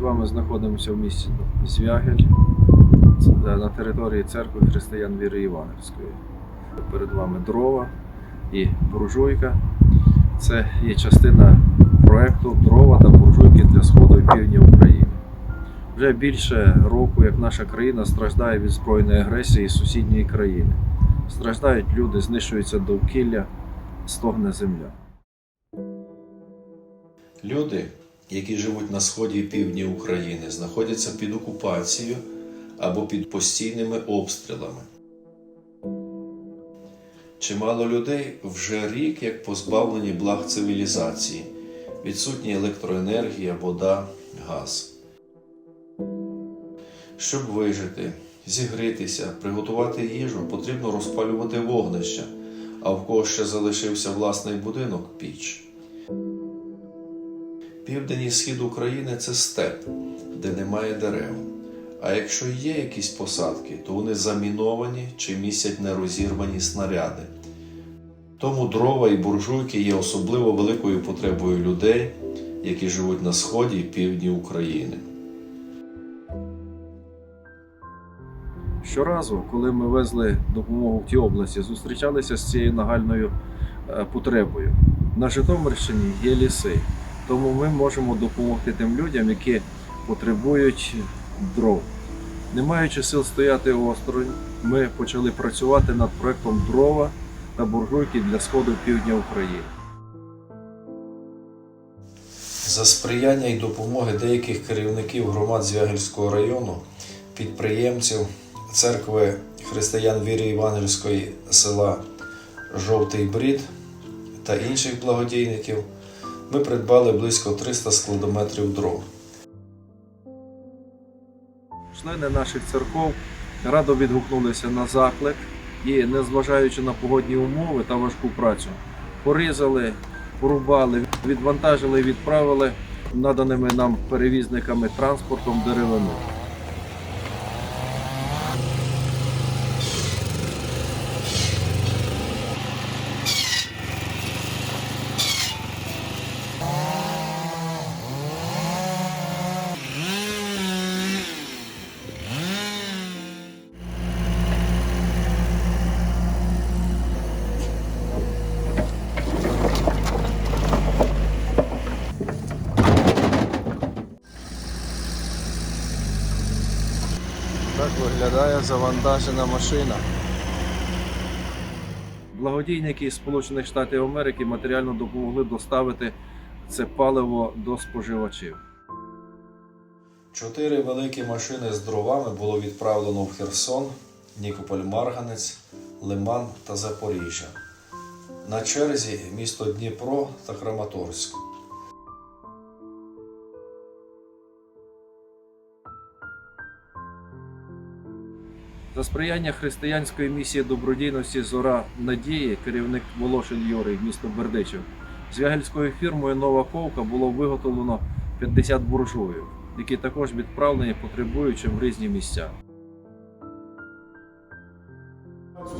вами знаходимося в місті Звягель на території церкви християн віри Івангельської. Перед вами дрова і буржуйка. Це є частина проекту дрова та буржуйки для сходу і півдня України. Вже більше року, як наша країна страждає від збройної агресії сусідньої країни. Страждають люди, знищується довкілля, стогне земля. Люди, які живуть на сході і півдні України, знаходяться під окупацією або під постійними обстрілами. Чимало людей вже рік як позбавлені благ цивілізації, відсутні електроенергія, вода, газ. Щоб вижити, зігрітися, приготувати їжу, потрібно розпалювати вогнища, а в кого ще залишився власний будинок піч. Південь і схід України це степ, де немає дерев. А якщо є якісь посадки, то вони заміновані чи містять нерозірвані снаряди. Тому дрова і буржуйки є особливо великою потребою людей, які живуть на сході і півдні України. Щоразу, коли ми везли допомогу в ті області, зустрічалися з цією нагальною е, потребою. На Житомирщині є ліси, тому ми можемо допомогти тим людям, які потребують дров. Не маючи сил стояти осторонь, ми почали працювати над проектом дрова та буржуйки для сходу півдня України. За сприяння і допомоги деяких керівників громад Звягельського району, підприємців церкви християн віри Євангельської села Жовтий Брід та інших благодійників, ми придбали близько 300 складометрів дров. Члени наших церков радо відгукнулися на заклик і, незважаючи на погодні умови та важку працю, порізали, порубали, відвантажили і відправили наданими нам перевізниками транспортом деревину. Виглядає завантажена машина. Благодійники Сполучених Штатів Америки матеріально допомогли доставити це паливо до споживачів. Чотири великі машини з дровами було відправлено в Херсон, Нікополь-Марганець, Лиман та Запоріжжя. На черзі місто Дніпро та Краматорськ. За сприяння християнської місії добродійності Зора Надії, керівник Волошин Юрій, місто Бердичів, звягельською фірмою Нова Ковка було виготовлено 50 буржуїв, які також відправлені потребуючим в різні місця.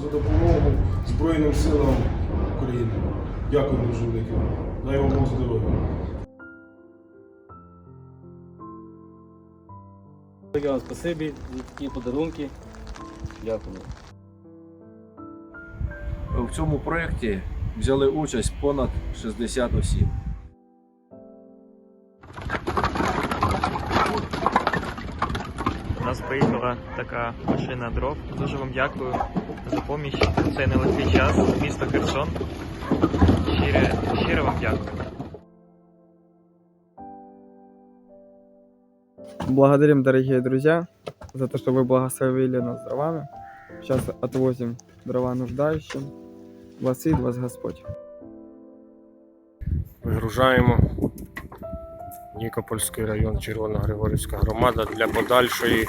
за допомогу Збройним силам України. Дякую дуже велике. Дай вам Бог здоров'я. Велике вам спасибі за такі подарунки. Дякую. В цьому проєкті взяли участь понад 60 осіб. У нас приїхала така машина дров. Дуже вам дякую за поміч. Цей нелегкий час. Місто Херсон. Щире, щиро вам дякую. Благодарим, дорогие друзья, за то, что вы благословили нас дровами. Сейчас отвозим дрова нуждающим. Благословит вас Господь. вигружаємо Нікопольський район, Червоногригорівська громада для подальшої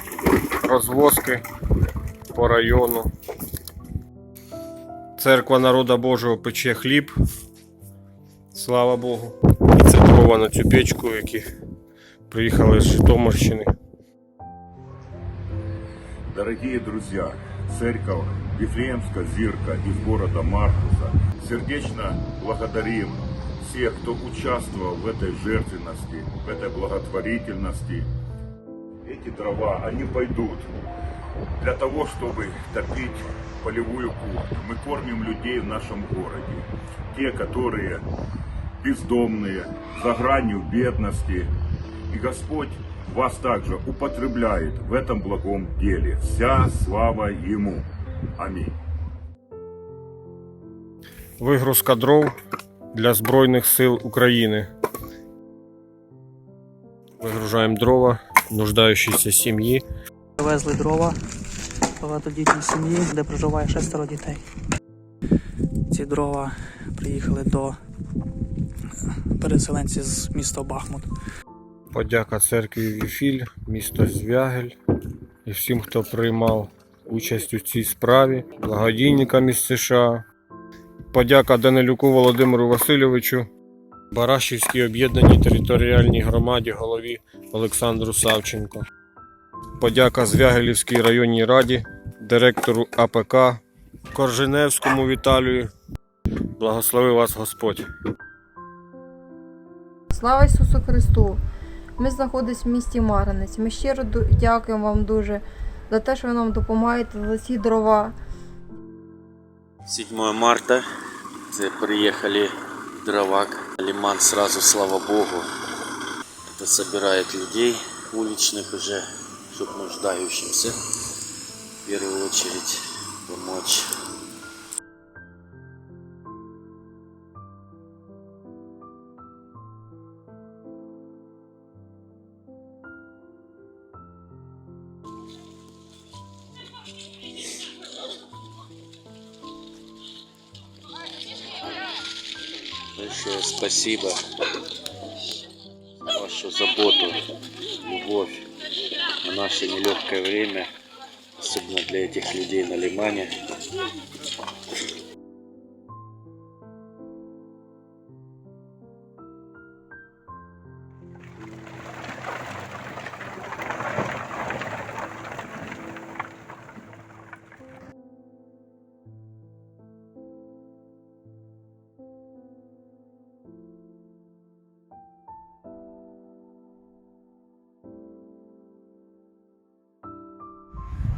розвозки по району. Церква народа Божого пече хліб. Слава Богу. І це на цю печку, які приїхали з Житомирщини. Дорогие друзья, церковь Вифлеемская Зирка из города Маркуса сердечно благодарим всех, кто участвовал в этой жертвенности, в этой благотворительности. эти дрова, они пойдут для того, чтобы топить полевую кухню. Мы кормим людей в нашем городе. Те, которые бездомные, за гранью бедности. И Господь вас также употребляет в этом благом деле. Вся слава Ему. Аминь. Вигрузка дров для Збройних сил України. Вигружаємо дрова нуждаючійся сім'ї. Привезли дрова багатодітній сім'ї, де проживає шестеро дітей. Ці дрова приїхали до переселенців з міста Бахмут. Подяка церкві Віфіль, місто Звягель і всім, хто приймав участь у цій справі, благодійникам із США. Подяка Данилюку Володимиру Васильовичу, Барашівській об'єднаній територіальній громаді голові Олександру Савченко. Подяка Звягелівській районній раді, директору АПК Корженевському Віталію. Благослови вас Господь! Слава Ісусу Христу! Ми знаходимося в місті Марганець. Ми щиро ду- дякуємо вам дуже за те, що ви нам допомагаєте за ці дрова. 7 марта це приехали дровак. Лиман сразу, слава богу. Это собирает людей уличных уже, чтобы нуждающимся в первую очередь помочь. Большое спасибо за вашу заботу, любовь на наше нелегкое время, особенно для этих людей на Лимане.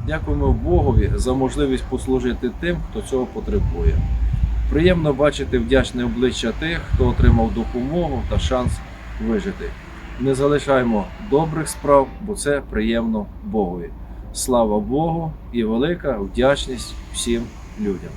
Дякуємо Богові за можливість послужити тим, хто цього потребує. Приємно бачити вдячне обличчя тих, хто отримав допомогу та шанс вижити. Не залишаємо добрих справ, бо це приємно Богові. Слава Богу і велика вдячність всім людям.